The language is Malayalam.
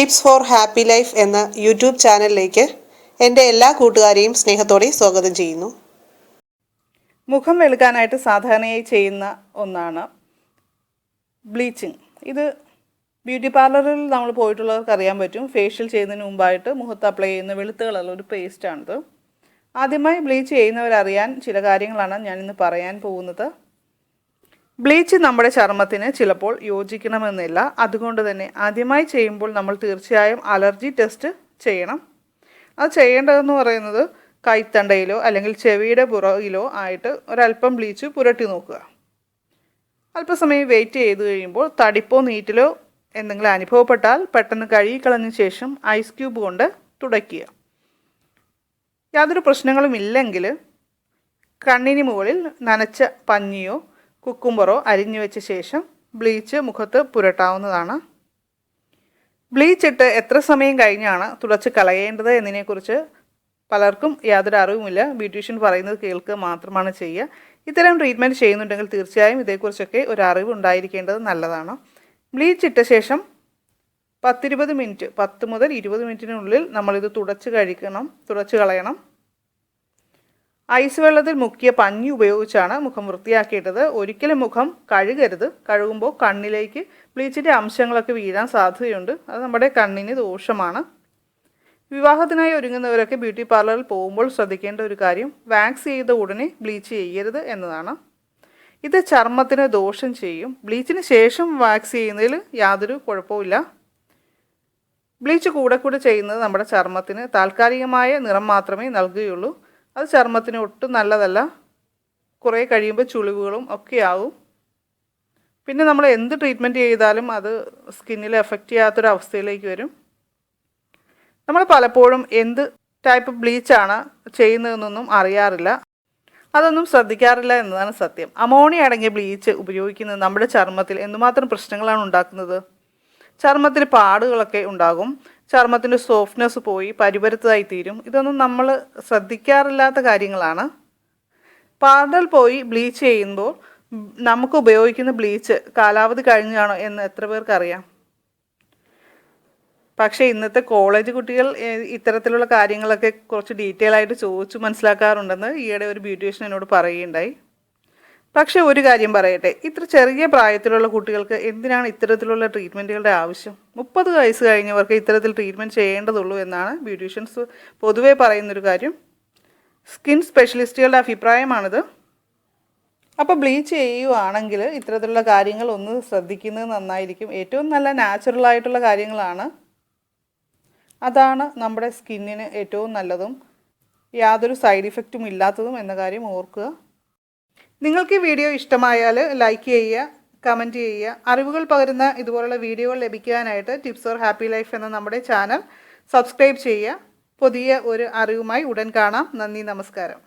ടിപ്സ് ഫോർ ഹാപ്പി ലൈഫ് എന്ന യൂട്യൂബ് ചാനലിലേക്ക് എന്റെ എല്ലാ കൂട്ടുകാരെയും സ്നേഹത്തോടെ സ്വാഗതം ചെയ്യുന്നു. മുഖം വെളുക്കാനായിട്ട് സാധാരണയായി ചെയ്യുന്ന ഒന്നാണ് ബ്ലീച്ചിങ്. ഇത് ബ്യൂട്ടി പാർലറിൽ നമ്മൾ പോയിട്ടുള്ളവർക്ക് അറിയാൻ പറ്റും. ഫേഷ്യൽ ചെയ്യുന്നതിന് മുമ്പായിട്ട് മുഖത്ത് അപ്ലൈ ചെയ്യുന്ന വെളുത്ത കളറുള്ള ഒരു പേസ്റ്റാണിത് ആദ്യമായി ബ്ലീച്ച് ചെയ്യുന്നവരറിയാൻ ചില കാര്യങ്ങളാണ് ഞാനിന്ന് പറയാൻ പോകുന്നത്. ബ്ലീച്ച് നമ്മുടെ ചർമ്മത്തിന് ചിലപ്പോൾ യോജിക്കണമെന്നില്ല. അതുകൊണ്ട് തന്നെ ആദ്യമായി ചെയ്യുമ്പോൾ നമ്മൾ തീർച്ചയായും അലർജി ടെസ്റ്റ് ചെയ്യണം. അത് ചെയ്യേണ്ടതെന്ന് പറയുന്നത് കൈത്തണ്ടയിലോ അല്ലെങ്കിൽ ചെവിയുടെ പുറകിലോ ആയിട്ട് ഒരല്പം ബ്ലീച്ച് പുരട്ടി നോക്കുക. അല്പസമയം വെയിറ്റ് ചെയ്ത് കഴിയുമ്പോൾ തടിപ്പോ നീറ്റിലോ എന്തെങ്കിലും അനുഭവപ്പെട്ടാൽ പെട്ടെന്ന് കഴുകിക്കളഞ്ഞ ശേഷം ഐസ് ക്യൂബ് കൊണ്ട് തുടയ്ക്കുക. യാതൊരു പ്രശ്നങ്ങളും ഇല്ലെങ്കിൽ കണ്ണിന് മുകളിൽ നനച്ച പഞ്ഞിയോ കുക്കുംബറോ അരിഞ്ഞു വെച്ച ശേഷം ബ്ലീച്ച് മുഖത്ത് പുരട്ടാവുന്നതാണ്. ബ്ലീച്ച് ഇട്ട് എത്ര സമയം കഴിഞ്ഞാണ് തുടച്ച് കളയേണ്ടത് എന്നതിനെക്കുറിച്ച് പലർക്കും യാതൊരു അറിവുമില്ല. ബ്യൂട്ടീഷ്യൻ പറയുന്നത് കേൾക്കുക മാത്രമാണ് ചെയ്യുക. ഇത്തരം ട്രീറ്റ്മെന്റ് ചെയ്യുന്നുണ്ടെങ്കിൽ തീർച്ചയായും ഇതേക്കുറിച്ചൊക്കെ ഒരു അറിവ് ഉണ്ടായിരിക്കേണ്ടത് നല്ലതാണ്. ബ്ലീച്ച് ഇട്ട ശേഷം പത്തിരുപത് മിനിറ്റ് പത്ത് മുതൽ ഇരുപത് മിനിറ്റിനുള്ളിൽ നമ്മളിത് തുടച്ച് കഴിക്കണം തുടച്ച് കളയണം. ഐസ് വെള്ളത്തിൽ മുക്കിയ പഞ്ഞി ഉപയോഗിച്ചാണ് മുഖം വൃത്തിയാക്കിയിട്ടത്. ഒരിക്കലും മുഖം കഴുകരുത്. കഴുകുമ്പോൾ കണ്ണിലേക്ക് ബ്ലീച്ചിന്റെ അംശങ്ങളൊക്കെ വീഴാൻ സാധ്യതയുണ്ട്. അത് നമ്മുടെ കണ്ണിന് ദോഷമാണ്. വിവാഹത്തിനായി ഒരുങ്ങുന്നവരൊക്കെ ബ്യൂട്ടി പാർലറിൽ പോകുമ്പോൾ ശ്രദ്ധിക്കേണ്ട ഒരു കാര്യം വാക്സ് ചെയ്ത ഉടനെ ബ്ലീച്ച് ചെയ്യരുത് എന്നതാണ്. ഇത് ചർമ്മത്തിന് ദോഷം ചെയ്യും. ബ്ലീച്ചിന് ശേഷം വാക്സ് ചെയ്യുന്നതിൽ യാതൊരു കുഴപ്പവുമില്ല. ബ്ലീച്ച് കൂടെ കൂടെ ചെയ്യുന്നത് നമ്മുടെ ചർമ്മത്തിന് താൽക്കാലികമായ നിറം മാത്രമേ നൽകുകയുള്ളൂ. അത് ചർമ്മത്തിന് ഒട്ടും നല്ലതല്ല. കുറേ കഴിയുമ്പോൾ ചുളിവുകളും ഒക്കെ ആവും. പിന്നെ നമ്മൾ എന്ത് ട്രീറ്റ്മെന്റ് ചെയ്താലും അത് സ്കിന്നിൽ എഫക്റ്റ് ചെയ്യാത്തൊരവസ്ഥയിലേക്ക് വരും. നമ്മൾ പലപ്പോഴും എന്ത് ടൈപ്പ് ബ്ലീച്ചാണ് ചെയ്യുന്നതെന്നൊന്നും അറിയാറില്ല. അതൊന്നും ശ്രദ്ധിക്കാറില്ല എന്നതാണ് സത്യം. അമോണിയ അടങ്ങിയ ബ്ലീച്ച് ഉപയോഗിക്കുന്നത് നമ്മുടെ ചർമ്മത്തിൽ എന്തുമാത്രം പ്രശ്നങ്ങളാണ് ഉണ്ടാക്കുന്നത്? ചർമ്മത്തിൽ പാടുകളൊക്കെ ഉണ്ടാകും. ചർമ്മത്തിന്റെ സോഫ്റ്റ്നെസ് പോയി പരിപരുത്തതായി തീരും. ഇതൊന്നും നമ്മൾ ശ്രദ്ധിക്കാറില്ലാത്ത കാര്യങ്ങളാണ്. പാർഡൽ പോയി ബ്ലീച്ച് ചെയ്യുമ്പോൾ നമുക്ക് ഉപയോഗിക്കുന്ന ബ്ലീച്ച് കാലാവധി കഴിഞ്ഞാണോ എന്ന് എത്ര പേർക്കറിയാം പക്ഷേ ഇന്നത്തെ കോളേജ് കുട്ടികൾ ഇത്തരത്തിലുള്ള കാര്യങ്ങളൊക്കെ കുറച്ച് ഡീറ്റെയിൽ ആയിട്ട് ചോദിച്ചു മനസ്സിലാക്കാറുണ്ടെന്ന് ഈയിടെ ഒരു ബ്യൂട്ടീഷ്യൻ എന്നോട് പറയുകയുണ്ടായി. പക്ഷേ ഒരു കാര്യം പറയട്ടെ. ഇത്ര ചെറിയ പ്രായത്തിലുള്ള കുട്ടികൾക്ക് എന്തിനാണ് ഇത്തരത്തിലുള്ള ട്രീറ്റ്മെന്റുകളുടെ ആവശ്യം? മുപ്പത് വയസ്സ് കഴിഞ്ഞവർക്ക് ഇത്തരത്തിൽ ട്രീറ്റ്മെന്റ് ചെയ്യേണ്ടതുള്ളൂ എന്നാണ് ബ്യൂട്ടീഷ്യൻസ് പൊതുവേ പറയുന്നൊരു കാര്യം. സ്കിൻ സ്പെഷ്യലിസ്റ്റുകളുടെ അഭിപ്രായമാണിത്. അപ്പോൾ ബ്ലീച്ച് ചെയ്യുവാണെങ്കിൽ ഇത്തരത്തിലുള്ള കാര്യങ്ങൾ ഒന്ന് ശ്രദ്ധിക്കുന്നത് നന്നായിരിക്കും. ഏറ്റവും നല്ല നാച്ചുറൽ ആയിട്ടുള്ള കാര്യങ്ങളാണ്. അതാണ് നമ്മുടെ സ്കിന്നിന് ഏറ്റവും നല്ലതും യാതൊരു സൈഡ് ഇഫക്റ്റും ഇല്ലാത്തതും എന്ന കാര്യം ഓർക്കുക. നിങ്ങൾക്ക് ഈ വീഡിയോ ഇഷ്ടമായാൽ ലൈക്ക് ചെയ്യുക കമന്റ് ചെയ്യുക അറിവുകൾ പകരുന്ന ഇതുപോലുള്ള വീഡിയോകൾ ലഭിക്കാനായിട്ട് ടിപ്സ് ഓർ ഹാപ്പി ലൈഫ് എന്ന നമ്മുടെ ചാനൽ സബ്സ്ക്രൈബ് ചെയ്യുക. പുതിയ ഒരു അറിവുമായി ഉടൻ കാണാം. നന്ദി നമസ്കാരം.